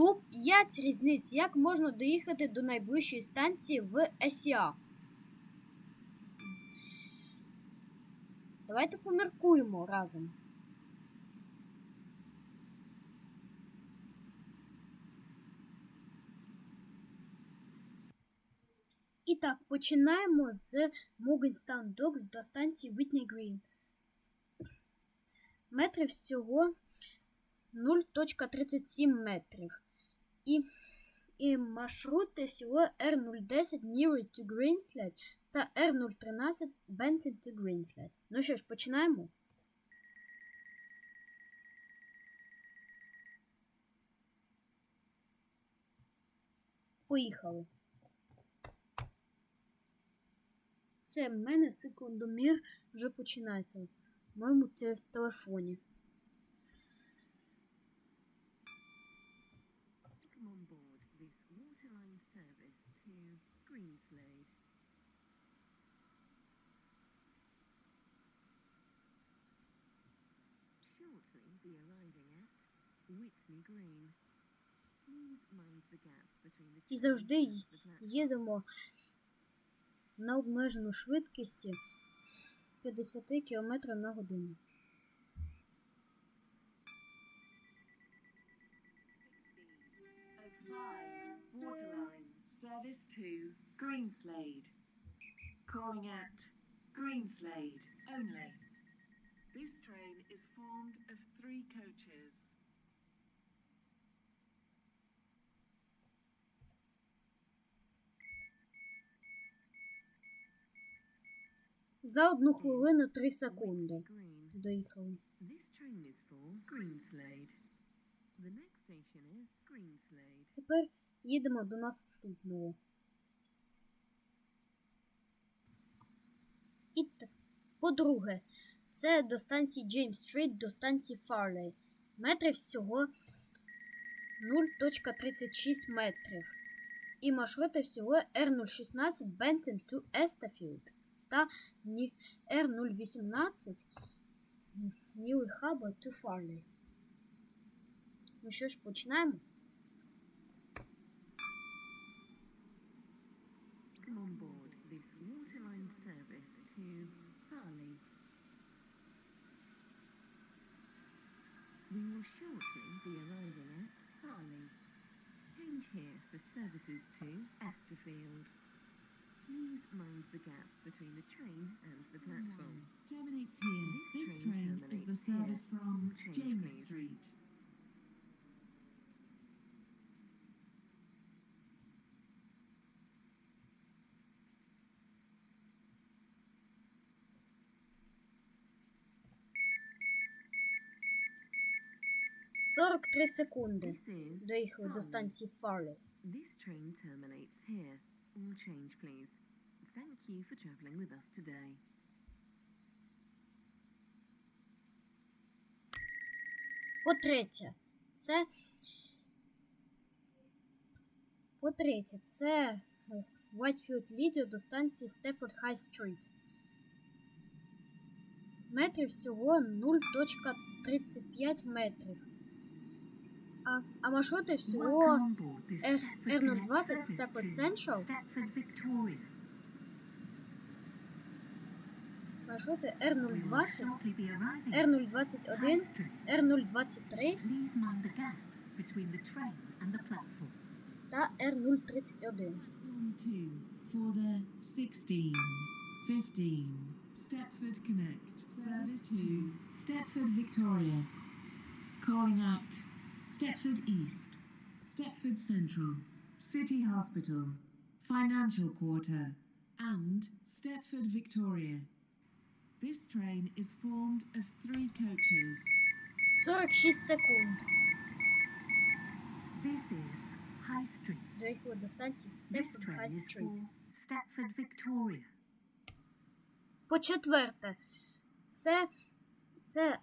топ-5 різниць, як можна доїхати до найближчої станції в СІА. Давайте поміркуємо разом. І так, починаємо з Morgantown Docks до станції Whitney Green. Метрів всього 0.37 метрів. І, і маршрути всього R010 Nearer to Greenslet та R013 Benton to Greenslet. Ну що ж, починаємо. Поїхали. Все, в мене секундомір вже починається в моєму телефоні. Welcome on board this waterline service to Greenslade. Shortly be arriving at Whitney Green. Please mind the gap between the І завжди їдемо на обмежену швидкості 50 км на годину. of five Waterline service to Greenslade. Calling at Greenslade only. This train is formed of three coaches. За одну хвилину 3 секунди. Whitney Green. Доїхали. This train is for Greenslade. Тепер їдемо до наступного. І по-друге, це до станції Джеймс Стріт, до станції Фарлей. Метрів всього 0.36 метрів. І маршрути всього R016 Benton to Estafield та Ні- R018 New Harbor to Farley. Ну що ж, починаємо. Come on board this waterline service to Farley. We will shortly be arriving at Farley. Change here for services to Esterfield. Please mind the gap between the train and the platform. Terminates here. This This train train is the terminates here. service from 43 секунди. Доїхали до станції Фарлей. This train terminates here. All change, please. Thank you for travelling with us today. По-третє, це. По-третє, це Whitefield Лідіо до станції Стефорд Хай Стріт. Метрів всього 0.35 метрів. А, а R- Stepford R020 Stepford Central. Will R020, shortly be arriving at R021, R023 Please mind the gap between the train and the platform. та R031. Platform 2 for the 16, 15 Stepford Connect service to Stepford Victoria. Calling at Stepford East, Stepford Central, City Hospital, Financial Quarter, and Stepford Victoria. This train is formed of three coaches. 46 секунд. This is High Street. Доїхали до станції This Стефорд train Хай is Стріт. for Stepford Victoria. По четверте, це, це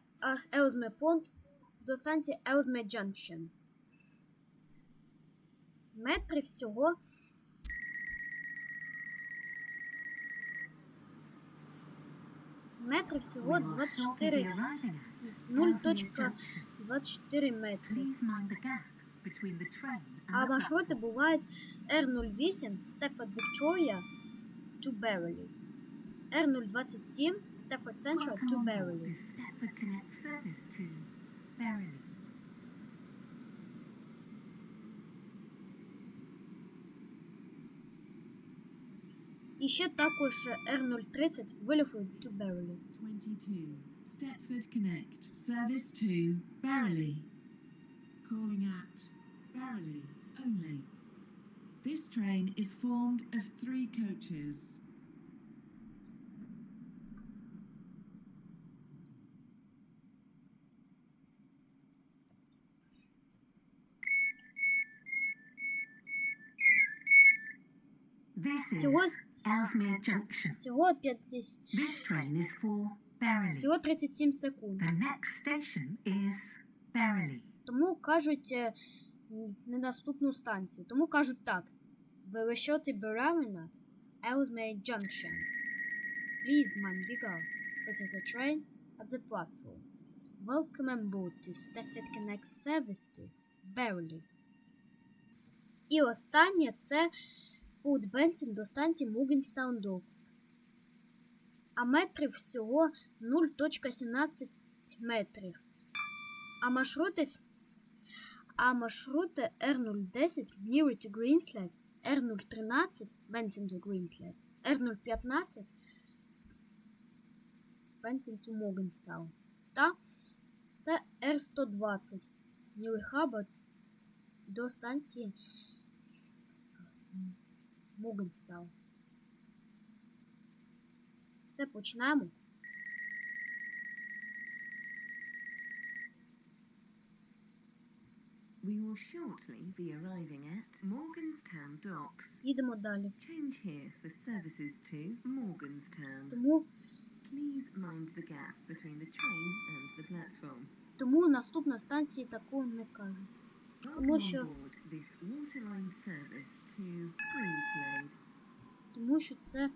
Елзме Понт до станції Елзме Джанкшн. Метрів всього. Метрів всього We will shortly be 24, arriving at Ellesmere Junction. 0.24 метри. А маршрути бувають R08 Стефорд Вікторія to Beverly. R027 Стефорд Централ Welcome to Beverly. the Stepford Connect service to Berrily. І ще також R030 Willowfield to Beverly. 22. Stepford Connect. Service to Berrily. Calling at Berrily only. This train is formed of three coaches. Всього, всього 50, This train is for Berrily. всього 37 секунд. The next station is Berrily. Тому кажуть е, не наступну станцію. Тому кажуть так. Вирішити Берамінат, Ellesmere Junction. Please the. That is a train at the platform. Welcome on to Stafford Connect service to Berlin. І останнє це путь Бентін до станції Мугенстаун Докс. А метрів всього 0.17 метрів. А маршрути а маршрути R010 Near to Greensland, R013 Benton to Greensland, R015 Benton to Morganstown та, та R120 New Harbor до станції Morganstown. Все, починаємо. We will shortly be arriving at Morganstown Docks. Їдемо далі. Change here for services to Morganstown. Тому, Please mind the gap between the train and the platform. тому наступна станція такого не. Welcome on що- this waterline service to Greensland. Тому що це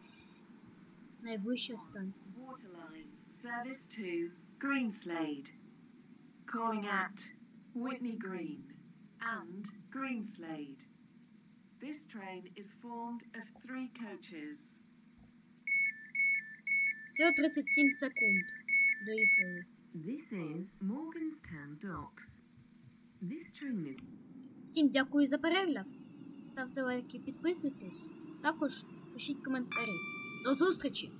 найвища станція. Waterline. Service to Greenslade. Calling at Whitney Green and Greenslade. This train is formed of three coaches. Всього 37 секунд. Доїхали. This is Morganstown Docks. This train is Всім дякую за перегляд. Ставте лайки, підписуйтесь. Також пишіть коментарі. До зустрічі!